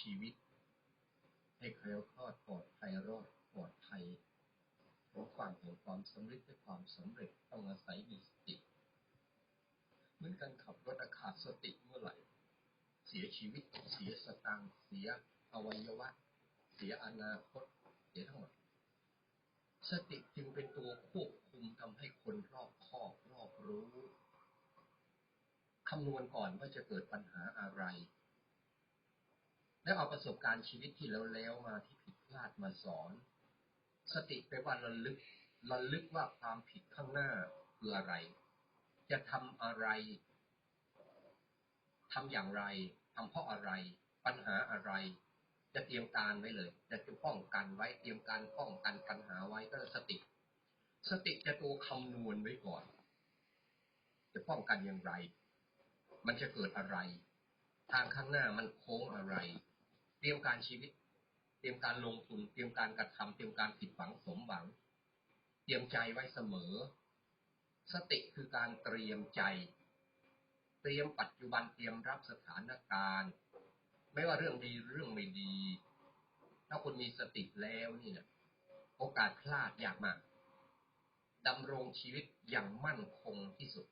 ชีวิต ให้แคล้วคลอดปลอดภัยรอดปลอดภัยถึงฝั่งแห่งความสำเร็จและความสำเร็จต้องอาศัยมีสติ เหมือนการขับรถขาดสติเมื่อไหร่ เสียชีวิต เสียสตางค์เสียอวัยวะ เสียอนาคต เสียทั้งหมด สติจึงเป็นตัวควบคุมทำให้คนรอบคอบรอบรู้คำนวณก่อนว่าจะเกิดปัญหาอะไร แล้วเอาประสบการณ์ชีวิตที่เราแล้วมาที่ผิดพลาดมาสอน สติไปว่าระลึกระลึกว่าความผิดข้างหน้าคืออะไร จะทำอะไรทำอย่างไรทำเพราะอะไร ปัญหาอะไร จะเตรียมการไว้เลย จะจะป้องกันไว้เตรียมการป้องกันปัญหาไว้ก็สติ สติจะตัวคำนวณไว้ก่อน จะป้องกันอย่างไร มันจะเกิดอะไร ทางข้างหน้ามันโค้งอะไร เตรียมการชีวิต เตรียมการลงทุน เตรียมการกระทำเตรียมการผิดหวังสมหวัง เตรียมใจไว้เสมอ สติคือการเตรียมใจ เตรียมปัจจุบันเตรียมรับสถานการณ์ ไม่ว่าเรื่องดีเรื่องไม่ดี ถ้าคุณมีสติแล้วนี่นะโอกาสพลาดยากมากดำรงชีวิตอย่างมั่นคงที่สุด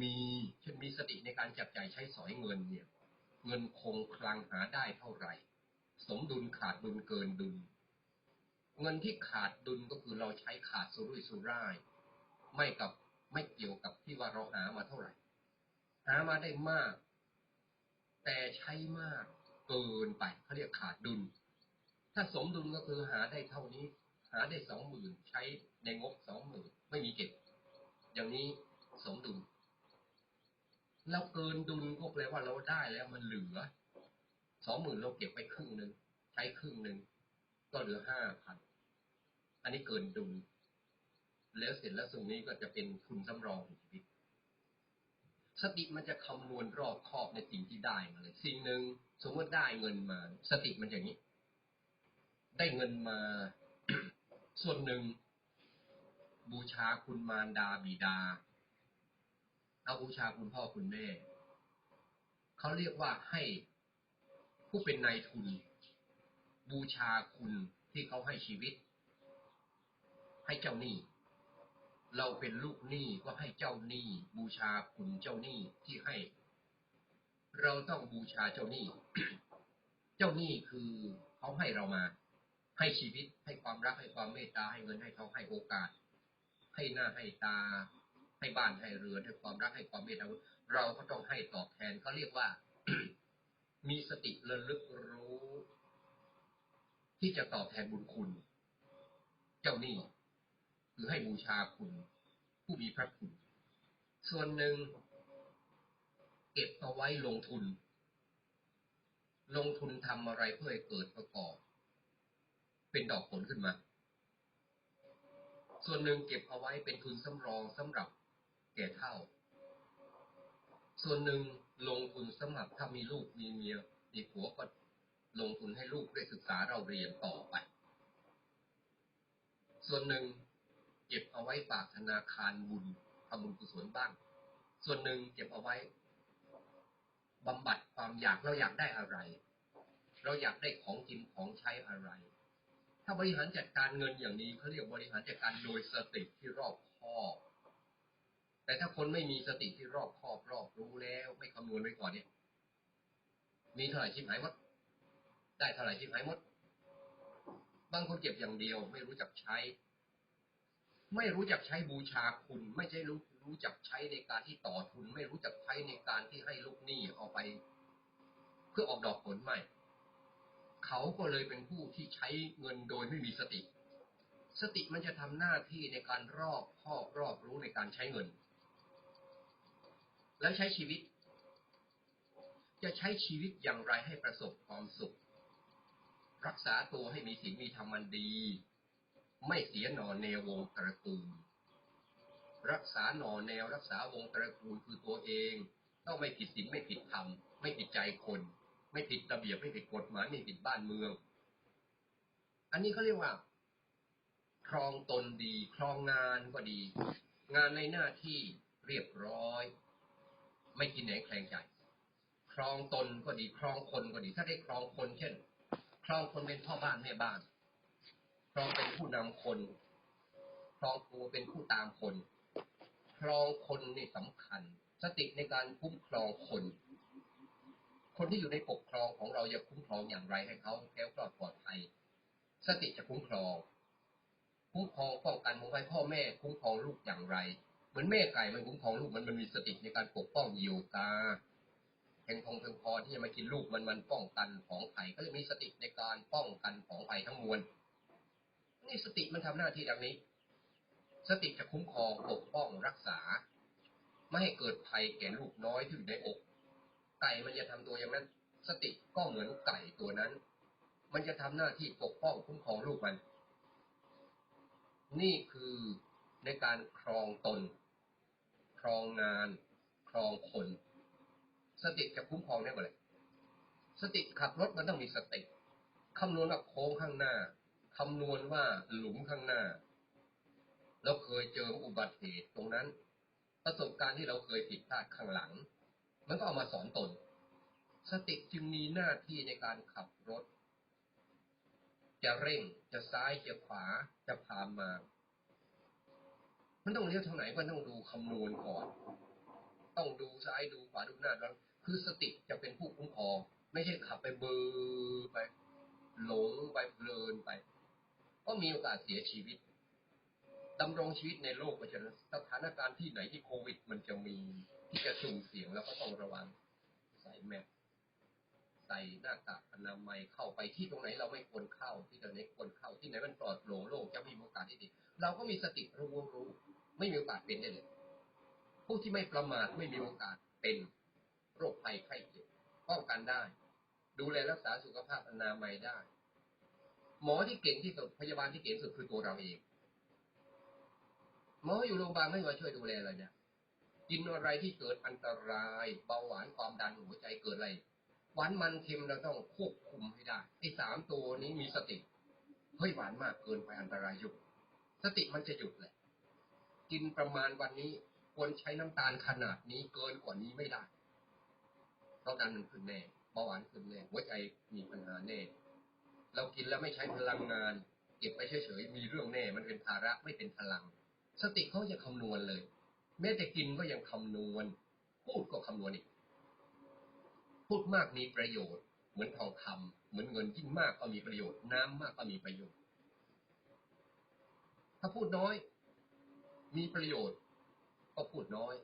มีเช่นมีสติในการจับใจ่ายใช้สอยเงินเนี่ย เงินคงคลังหาได้เท่าไหร่ สมดุลขาดดุลเกินดุล เงินที่ขาดดุลก็คือเราใช้ขาดสุรุ่ยสุร่าย ไม่กับไม่เกี่ยวกับที่ว่าเราหามาเท่าไหร่ หามาได้มาก แต่ใช้มากเกินไปเขาเรียกขาดดุล ถ้าสมดุลก็คือหาได้เท่านี้ หาได้สองหมื่นใช้ในงบสองหมื่นไม่มีเก็บ อย่างนี้สมดุล เราเกินดุลก็แปลว่าเราได้แล้วมันเหลือสองหมื่นเราเก็บไปครึ่งหนึ่งใช้ครึ่งหนึ่งก็เหลือห้าพันอันนี้เกินดุลแล้วเสร็จแล้วส่วนนี้ก็จะเป็นทุนสำรองของชีวิต สติมันจะคำนวณรอบคอบในสิ่งที่ได้มาเลย สิ่งหนึ่งสมมติได้เงินมา สติมันอย่างนี้ ได้เงินมา ส่วนหนึ่งบูชาคุณมารดาบิดา เอาบูชาคุณพ่อคุณแม่ เขาเรียกว่าให้ผู้เป็นนายทุน บูชาคุณที่เขาให้ชีวิต ให้เจ้าหนี้ เราเป็นลูกหนี้ก็ให้เจ้าหนี้ บูชาคุณเจ้าหนี้ที่ให้ เราต้องบูชาเจ้าหนี้ เจ้าหนี้คือเขาให้เรามา ให้ชีวิตให้ความรักให้ความเมตตาให้เงินให้เขาให้โอกาส ให้หน้าให้ตา ให้บ้านให้เรือนให้ความรักให้ความเมตตาเราก็ต้องให้ตอบแทนเขาเรียกว่า มีสติระลึกรู้ ที่จะตอบแทนบุญคุณ เจ้านี่คือให้บูชาคุณ ผู้มีพระคุณ ส่วนหนึ่ง เก็บเอาไว้ลงทุน ลงทุนทำอะไรเพื่อให้เกิดประกอบ เป็นดอกผลขึ้นมาส่วนหนึ่งเก็บเอาไว้เป็นทุนสำรองสำหรับ แก่เท่า ส่วนหนึ่งลงทุนสมัครถ้ามีลูกมีเมียมีผัวก็ลงทุนให้ลูกได้ศึกษาเราเรียนต่อไป ส่วนหนึ่งเก็บเอาไว้ฝากธนาคารบุญทำบุญกุศลบ้าง ส่วนหนึ่งเก็บเอาไว้บำบัดความอยากเราอยากได้อะไร เราอยากได้ของกินของใช้อะไร ถ้าบริหารจัดการเงินอย่างนี้เขาเรียกบริหารจัดการโดยสติที่รอบคอบ แต่ถ้าคนไม่มีสติที่รอบคอบรอบรู้แล้วไม่คำนวณไว้ก่อนเนี่ย มีเท่าไหร่ชิบหายหมด ได้เท่าไหร่ชิบหายหมด บางคนเก็บอย่างเดียวไม่รู้จักใช้ ไม่รู้จักใช้บูชาคุณ ไม่ใช่รู้รู้จักใช้ในการที่ต่อทุน ไม่รู้จักใช้ในการที่ให้ลูกหนี้เอาไป เพื่อออกดอกผลไม่ เขาก็เลยเป็นผู้ที่ใช้เงินโดยไม่มีสติ สติมันจะทำหน้าที่ในการรอบครอบรอบรู้ในการใช้เงิน แล้วใช้ชีวิต จะใช้ชีวิตอย่างไรให้ประสบความสุข รักษาตัวให้มีศีลมีธรรมันดี ไม่เสียหนอแนววงตระกูล รักษาหนอแนวรักษาวงตระกูลคือตัวเอง ต้องไม่ผิดศีลไม่ผิดธรรมไม่ผิดใจคน ไม่ผิดระเบียบไม่ผิดกฎหมายไม่ผิดบ้านเมือง อันนี้เขาเรียกว่าครองตนดี ครองงานก็ดี งานในหน้าที่เรียบร้อย ไม่กินแหนแคลงใจ ครองตนก็ดี ครองคนก็ดี ถ้าได้ครองคน เช่น ครองคนเป็นพ่อบ้านแม่บ้าน ครองเป็นผู้นำคน ครองตัวเป็นผู้ตามคน ครองคนนี่สำคัญ สติในการคุ้มครองคน คนที่อยู่ในปกครองของเราจะคุ้มครองอย่างไรให้เขาแคล้วคลอดปลอดภัย สติจะคุ้มครอง คุ้มครองป้องกันของใครพ่อแม่ คุ้มครองลูกอย่างไร มือนแม่ไก่มันคุ้มครองลูกมันมันมีสติในการปกป้องเยียวยาเพียงพงเพียงพอที่จะมากินลูกมันมันป้องกันของภัยก็จะมีสติในการป้องกันของภัยทั้งมวลนี่สติมันทำหน้าที่ดังนี้ สติจะคุ้มครองปกป้องรักษา ไม่ให้เกิดภัยแก่ลูกน้อยที่อยู่ในอก ไก่มันจะทำตัวอย่างนั้น สติก็เหมือนไก่ตัวนั้น มันจะทำหน้าที่ปกป้องคุ้มครองลูกมัน นี่คือในการครองตน รองงาน ครองคน สติจะคุ้มครองได้หมดเลย สติขับรถมันต้องมีสติคำนวณว่าโค้งข้างหน้าคำนวณว่าหลุมข้างหน้า เราเคยเจออุบัติเหตุตรงนั้น ประสบการณ์ที่เราเคยผิดพลาดข้างหลัง มันก็เอามาสอนตน สติจึงมีหน้าที่ในการขับรถ จะเร่งจะซ้ายจะขวาจะพามา มันต้องเลี้ยวทางไหนก็ต้องดูคำนวณก่อน ต้องดูซ้ายดูขวาดูหน้าแล้วคือสติจะเป็นผู้คุ้มครอง ไม่ใช่ขับไปเบอร์ไป หลงไปเพลินไป ก็มีโอกาสเสียชีวิตดำรงชีวิตในโลกปัจจุบันสถานการณ์ที่ไหนที่โควิด มันจะมีที่จะสุ่มเสี่ยงแล้วก็ต้องระวังใส่แมสใส่หน้ากากอนามัยเข้าไปที่ตรงไหนเราไม่ควรเข้าที่ตรงไหนควรเข้าที่ไหนมันปลอดโปร่งโล่งจะมีโอกาสที่ดี เราก็มีสติรู้รู้ ไม่มีโอกาสเป็นได้เลย ผู้ที่ไม่ประมาทไม่มีโอกาสเป็นโรคภัยไข้เจ็บป้องกันได้ ดูแลรักษาสุขภาพอนามัยได้ หมอที่เก่งที่สุดพยาบาลที่เก่งที่สุดคือตัวเราเอง หมออยู่โรงพยาบาลไม่มาช่วยดูแลเลยเนี่ยกินอะไรที่เกิดอันตรายเบาหวานความดันหัวใจเกิดอะไรหวานมันเค็มเราต้องควบคุมให้ได้ไอ้สามตัวนี้มีสติเฮ้ยหวานมากเกินไปอันตรายหยุดสติมันจะหยุดแหละ กินประมาณวันนี้ควรใช้น้ำตาลขนาดนี้เกินกว่านี้ไม่ได้เพราะดันมันขึ้นแน่เบาหวานขึ้นแน่หัวใจมีปัญหาแน่ เรากินแล้วไม่ใช้พลังงาน เก็บไปเฉยๆมีเรื่องแน่ มันเป็นภาระไม่เป็นพลัง สติเขาจะคำนวณเลย แม้แต่กินก็ยังคำนวณ พูดก็คำนวณอีก พูดมากมีประโยชน์ เหมือนทองคำเหมือนเงินยิ่งมากก็มีประโยชน์ น้ำมากก็มีประโยชน์ ถ้าพูดน้อย มีประโยชน์ก็พูดน้อย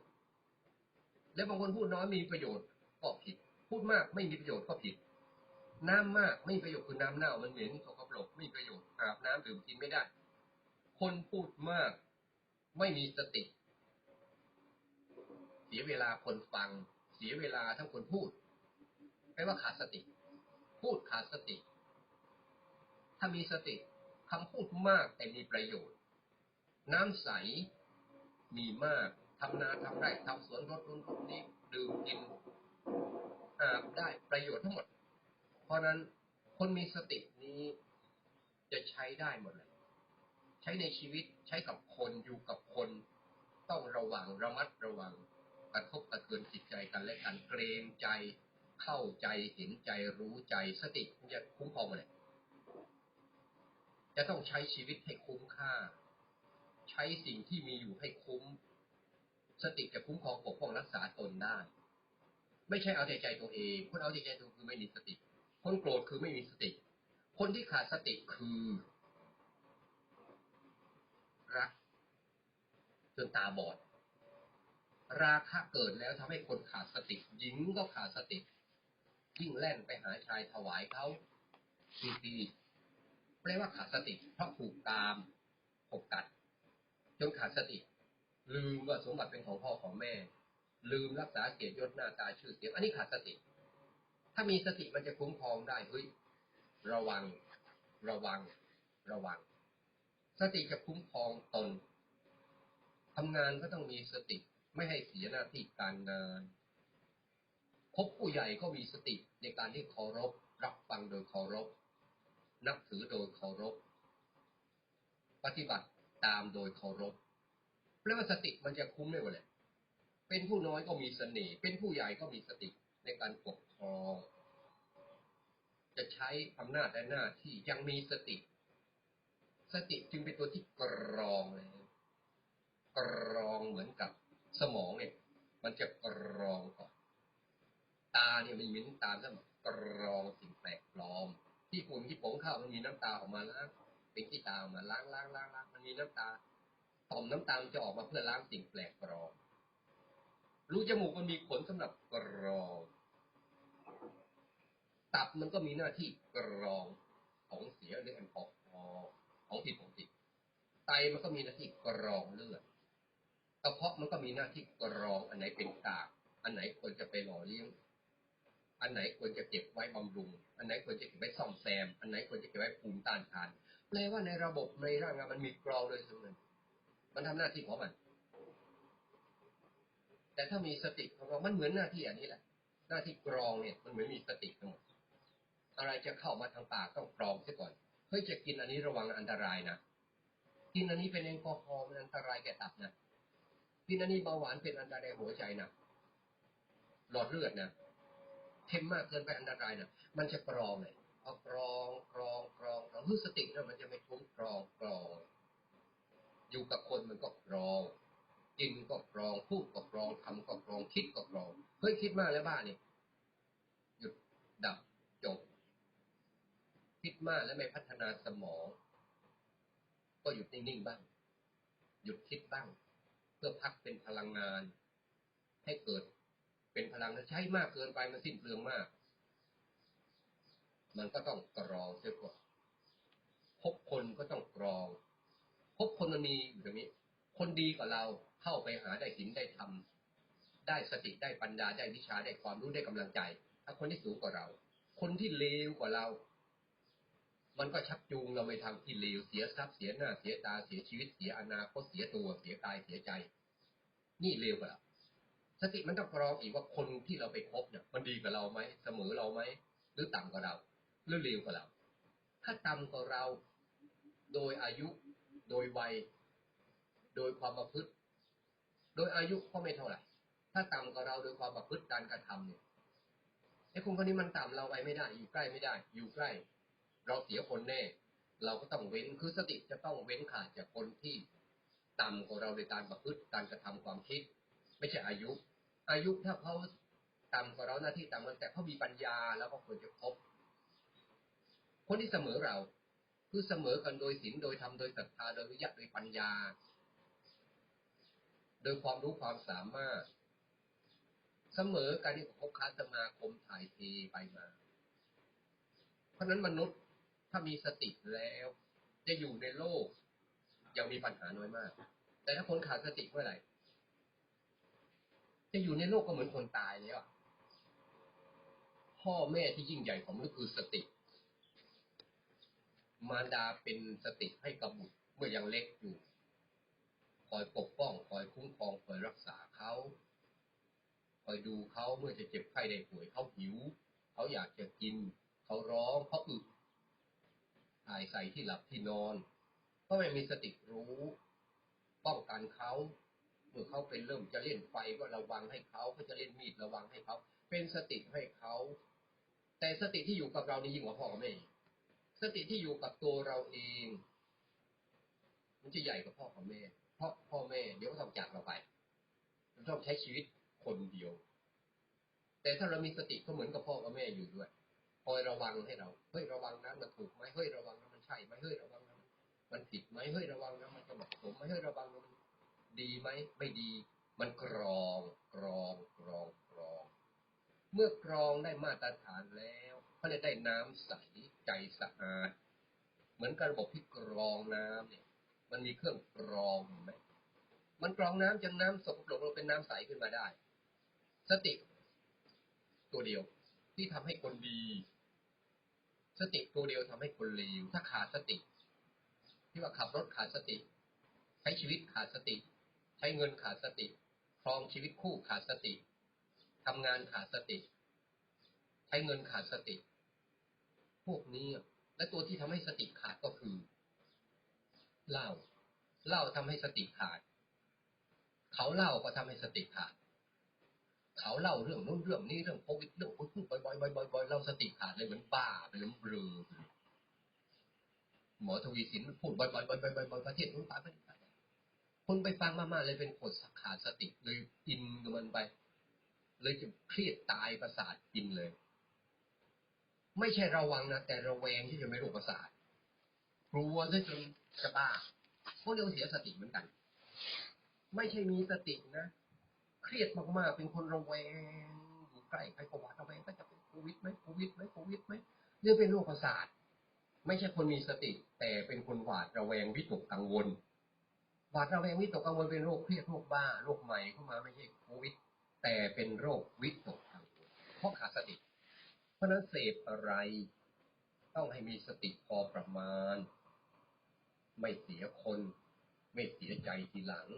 แล้วบางคนพูดน้อยมีประโยชน์ก็ผิด พูดมากไม่มีประโยชน์ก็ผิด น้ำมากไม่มีประโยชน์คือน้ำเน่ามันเหม็นสกปรกไม่มีประโยชน์อาบน้ำดื่มกินไม่ได้ คนพูดมากไม่มีสติ เสียเวลาคนฟัง เสียเวลาทั้งคนพูดแปลว่าขาดสติ พูดขาดสติ ถ้ามีสติคำพูดมากแต่มีประโยชน์ น้ำใส มีมากทำนาทำไร่ทำสวนรถรุ่นรถนี้ดื่มกินอาบได้ประโยชน์ทั้งหมด เพราะนั้นคนมีสตินี้จะใช้ได้หมดเลย ใช้ในชีวิตใช้กับคนอยู่กับคน ต้องระวังระมัดระวังกระทบกระเทือนจิตใจกันและกันเกรงใจเข้าใจเห็นใจรู้ใจสติจะคุ้มครองหมดเลยจะต้องใช้ชีวิตให้คุ้มค่า ใช้สิ่งที่มีอยู่ให้คุ้ม สติจะคุ้มครองปกป้องรักษาตนได้ ไม่ใช่เอาใจใจตัวเอง คนเอาใจใจตัวคือไม่มีสติ คนโกรธคือไม่มีสติ คนที่ขาดสติคือ รัก จนตาบอด ราคะเกิดแล้วทำให้คนขาดสติ หญิงก็ขาดสติยิ่งแล่นไปหาชายถวายเขาทีทีแปลว่าขาดสติเพราะถูกตามขบกัด นขาดสติ ลืมว่าสมบัติเป็นของพ่อของแม่ ลืมรักษาเกียรติยศหน้าตาชื่อเสียง อันนี้ขาดสติ ถ้ามีสติมันจะคุ้มครองได้เฮ้ยระวัง ระวัง ระวัง สติจะคุ้มครองตนทำงานก็ต้องมีสติ ไม่ให้เสียหน้าที่การงานพบผู้ใหญ่ก็มีสติในการที่เคารพ รับฟังโดยเคารพ นับถือโดยเคารพ ปฏิบัติ ตามโดยเคารพแปลว่าสติมันจะคุ้มได้หมดเลยเป็นผู้น้อยก็มีเสน่ห์เป็นผู้ใหญ่ก็มีสติในการปกครอง จะใช้อำนาจและหน้าที่ยังมีสติ สติจึงเป็นตัวที่กรองเลยกรองเหมือนกับสมองเนี่ย มันจะกรองก่อนตาเนี่ยมันมีน้ำตาสมองกรองสิ่งแปลกปลอม ที่ฝุ่นที่ผงข้าวมันมีน้ำตาออกมาแล้างเป็นที่ตามาล้างล้างล้างล้างมันมีน้ำตาต่อมน้ำตาจะออกมาเพื่อล้างสิ่งแปลกปลอมรูจมูกมันมีขนสำหรับกรองตับมันก็มีหน้าที่กรองของเสียหรือแอลกอฮอล์ของผิดของผิดไตมันก็มีหน้าที่กรองเลือดกระเพาะมันก็มีหน้าที่กรองอันไหนเป็นกาก อันไหนควรจะไปหล่อเลี้ยง อันไหนควรจะเก็บไว้บำรุง อันไหนควรจะเก็บไว้ซ่อมแซม อันไหนควรจะเก็บไว้ภูมิต้านทาน แปลว่าในระบบในร่างกายมันมีกรองโดยสมบูรณ์มันทำหน้าที่ของมัน แต่ถ้ามีสติของเรามันเหมือนหน้าที่อันนี้แหละ หน้าที่กรองเนี่ย มันเหมือนมีสติทั้งหมด อะไรจะเข้ามาทางปากต้องกรองเสียก่อน เฮ้ยจะกินอันนี้ระวังอันตรายนะ กินอันนี้เป็นแอลกอฮอล์มันอันตรายแก่ตับนะ กินอันนี้เบาหวานเป็นอันตรายหัวใจนะ หลอดเลือดนะ เค็มมากเกินไปอันตรายนะ มันจะกรองเลย เอากรองกรองกรองกรองรู้สติแล้วมันจะไม่ทุ้งกรองกรอง อยู่กับคนมันก็กรองกินก็กรองพูดก็กรองทำก็กรองคิดก็กรองเฮ้ยคิดมากแล้วบ้านี่หยุดดับจบ คิดมากแล้วไม่พัฒนาสมอง ก็หยุดนิ่งๆบ้าง หยุดคิดบ้าง เพื่อพักเป็นพลังงาน ให้เกิดเป็นพลังถ้าใช้มากเกินไปมันสิ้นเปลืองมาก มันก็ต้องกรองเสียก่อนพบคนก็ต้องกรอง พบคนมันมีอยู่ตรงนี้ คนดีกว่าเราเข้าไปหาได้สินได้ทำได้สติได้ปัญญาได้วิชาได้ความรู้ได้กำลังใจ ถ้าคนที่สูงกว่าเรา คนที่เลวกว่าเรา มันก็ชักจูงเราไปทำที่เลวเสียทรัพย์เสียหน้าเสียตาเสียชีวิตเสียอนาคตเสียตัวเสียกายเสียใจ นี่เลวกว่าเราสติมันต้องกรองอีกว่าคนที่เราไปคบเนี่ยมันดีกับเราไหมเสมอเราไหมหรือต่ำกว่าเรา หรือเลวกว่าเรา ถ้าต่ำกว่าเราโดยอายุโดยวัย โดยความประพฤติ โดยอายุก็ไม่เท่าไหร่ ถ้าต่ำกว่าเราโดยความประพฤติการกระทำเนี่ยไอ้คนคนนี้มันต่ำเราไปไม่ได้ อยู่ใกล้ไม่ได้ อยู่ใกล้ เราเสียคนแน่ เราก็ต้องเว้นคือสติจะต้องเว้นขาดจากคนที่ต่ำกว่าเราในการประพฤติการกระทำความคิด ไม่ใช่อายุ อายุถ้าเขาต่ำกว่าเราหน้าที่ต่ำกันแต่เขามีปัญญาแล้วก็ควรจะคบ คนที่เสมอเรา คือเสมอกันโดยศีลโดยธรรมโดยศรัทธาโดยวิญญาโดยปัญญา โดยความรู้ความสามารถ เสมอกันที่คบค้าสมาคมถ่ายเทไปมา เพราะนั้นมนุษย์ถ้ามีสติแล้ว จะอยู่ในโลก ยังมีปัญหาน้อยมาก แต่ถ้าคนขาดสติเมื่อไหร่จะอยู่ในโลกก็เหมือนคนตายแล้วพ่อแม่ที่ยิ่งใหญ่ของมนุษย์คือสติ มารดาเป็นสติให้กับบุตรเมื่อยังเล็กอยู่ คอยปกป้องคอยคุ้มครองคอยรักษาเขาคอยดูเขาเมื่อจะเจ็บไข้ได้ป่วยเขาหิว เขาอยากจะกิน เขาร้องเขาอึถ่ายใส่ที่หลับที่นอน ก็ไม่มีสติรู้ป้องกันเขาเมื่อเขาเป็นเริ่มจะเล่นไฟก็ระวังให้เขาเขาจะเล่นมีดระวังให้เขา เป็นสติให้เขา แต่สติที่อยู่กับเรานี่ยิ่งกว่าพ่อกับแม่ สติที่อยู่กับตัวเราเอง มันจะใหญ่กว่าพ่อกับแม่ เพราะพ่อแม่เดี๋ยวก็ต้องจากเราไปเราต้องใช้ชีวิตคนเดียว แต่ถ้าเรามีสติก็เหมือนกับพ่อกับแม่อยู่ด้วยคอยระวังให้เรา เฮ้ยระวังนะมันถูกไหมเฮ้ยระวังนะมันใช่ไหมเฮ้ยระวังนะมันผิดไหมเฮ้ยระวังนะมันจะเหมาะสมไหมเฮ้ยระวังนะมันดีไหมไม่ดี มันกรองกรองกรองกรอง เมื่อกรองได้มาตรฐานแล้ว เขาจะได้น้ำใสใจสะอาด เหมือนกับระบบที่กรองน้ำเนี่ย มันมีเครื่องกรองไหมมันกรองน้ำจนน้ำสกปรกเราเป็นน้ำใสขึ้นมาได้ สติตัวเดียวที่ทำให้คนดี สติตัวเดียวทำให้คนเลวถ้าขาดสติ ที่ว่าขับรถขาดสติ ใช้ชีวิตขาดสติ ใช้เงินขาดสติครองชีวิตคู่ขาดสติทำงานขาดสติ ใช้เงินขาดสติ พวกนี้ และตัวที่ทำให้สติขาดก็คือเหล้าเหล้าทำให้สติขาด เขาเล้าก็ทำให้สติขาด เขาเล่าเรื่องนู้นเรื่องนี้เรื่องโควิดเรื่องพูดบ่อยๆบ่อยๆบ่อยๆเราสติขาดเลยเหมือนบ้าไปเลยเบลอหมอทวีสินพูดบ่อยๆบ่อยๆบ่อยบ่อยประเทศนู้นตายไปคนไปฟังมากๆเลยเป็นคนขาดสติเลยอินกับมันไป เลยจะเครียดตายประสาทกินเลย ไม่ใช่ระวังนะแต่ระแวงที่จะไม่รู้ประสาทกลัวซะจนจะบ้าพวกเรียวเสียสติเหมือนกัน ไม่ใช่มีสตินะ เครียดมากๆ เป็นคนระแวงอยู่ใกล้ใครก็หวาดระแวงก็จะเป็นโควิดไหมโควิดไหมโควิดไหมเรื่องเป็นโรคประสาทไม่ใช่คนมีสติ แต่เป็นคนหวาดระแวงวิตกกังวลหวาดระแวงวิตกกังวลเป็นโรคเครียดโรคบ้าโรคใหม่เข้ามาไม่ใช่โควิด แต่เป็นโรควิตกกังวลเพราะขาดสติ ราะนั้นเสพอะไร ต้องให้มีสติพอประมาณ ไม่เสียคน ไม่เสียใจทีหลัง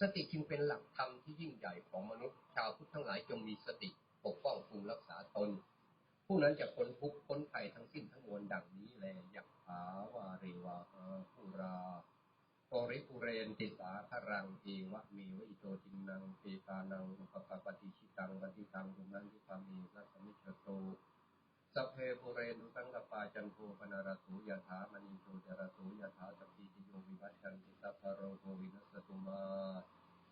สติจึงเป็นหลักธรรมที่ยิ่งใหญ่ของมนุษย์ ชาวพุทธทั้งหลายจงมีสติปกป้องภูมิรักษาตน ผู้นั้นจะพ้นทุกข์พ้นภัยทั้งสิ้นทั้งมวลดังนี้แลยักขาวาเรวาหาปุรา ปริปุเรนติสาครังเอวะเมวะอิโตจินังเปตานังอุปปปฏิชิตังปฏิตังตุนันทิปามีสัสมิชโตสัพเพปุเรนุสังกปาจันโทปนารสุยถามณีโชจรสุยถาสัพพิติโยวิวัชชันติสัพพะโรโควินัสตุมา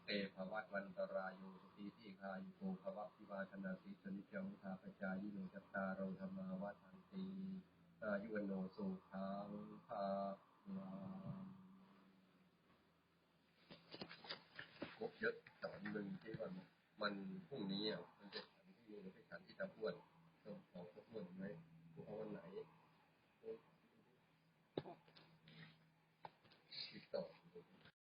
เตภวัตวันตรายโยสุตีที่คายุโกภวะพิวาธนาสิสนิจังมุทาปจายิโนจัตตารโรธรรมาวัฏันตีอายุวโนสุขังภาลั งครบเยอะตอนหนึ่งที่วันมันพรุ่งนี้อะมันจะขันที่นี่หรือไปขันที่ตะพวนต้องขอครบถ้วนไหมเอาวันไหน